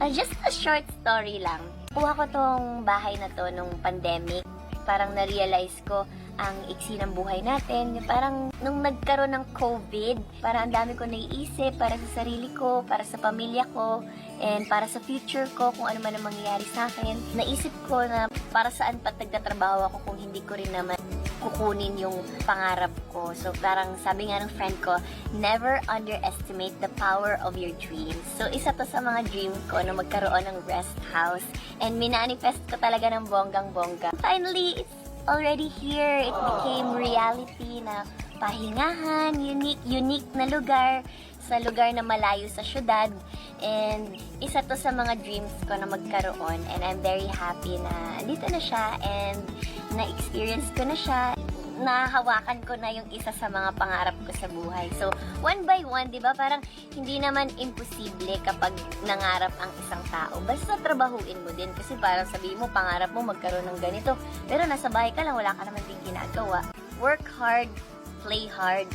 Uh, just a short story lang. Kuha ko tong bahay na to nung pandemic. Parang na-realize ko ang iksi ng buhay natin. Parang nung nagkaroon ng COVID, parang ang dami ko naiisip para sa sarili ko, para sa pamilya ko, and para sa future ko, kung ano man ang mangyayari sa akin. Naisip ko na para saan pa nagtatrabaho ako kung hindi ko rin naman kukunin yung pangarap ko. So parang sabi nga ng friend ko, never underestimate the power of your dreams. So isa to sa mga dream ko na magkaroon ng rest house. And minanifest ko talaga ng bonggang-bongga. Finally, it's already here. It became reality na pahingahan, unique, unique na lugar sa lugar na malayo sa syudad. And isa to sa mga dreams ko na magkaroon. And I'm very happy na dito na siya and na-experience ko na siya nahawakan ko na yung isa sa mga pangarap ko sa buhay. So, one by one, di ba, parang hindi naman imposible kapag nangarap ang isang tao. Basta trabahuin mo din. Kasi parang sabihin mo, pangarap mo magkaroon ng ganito. Pero nasa bahay ka lang, wala ka naman din ginagawa. Work hard, play hard,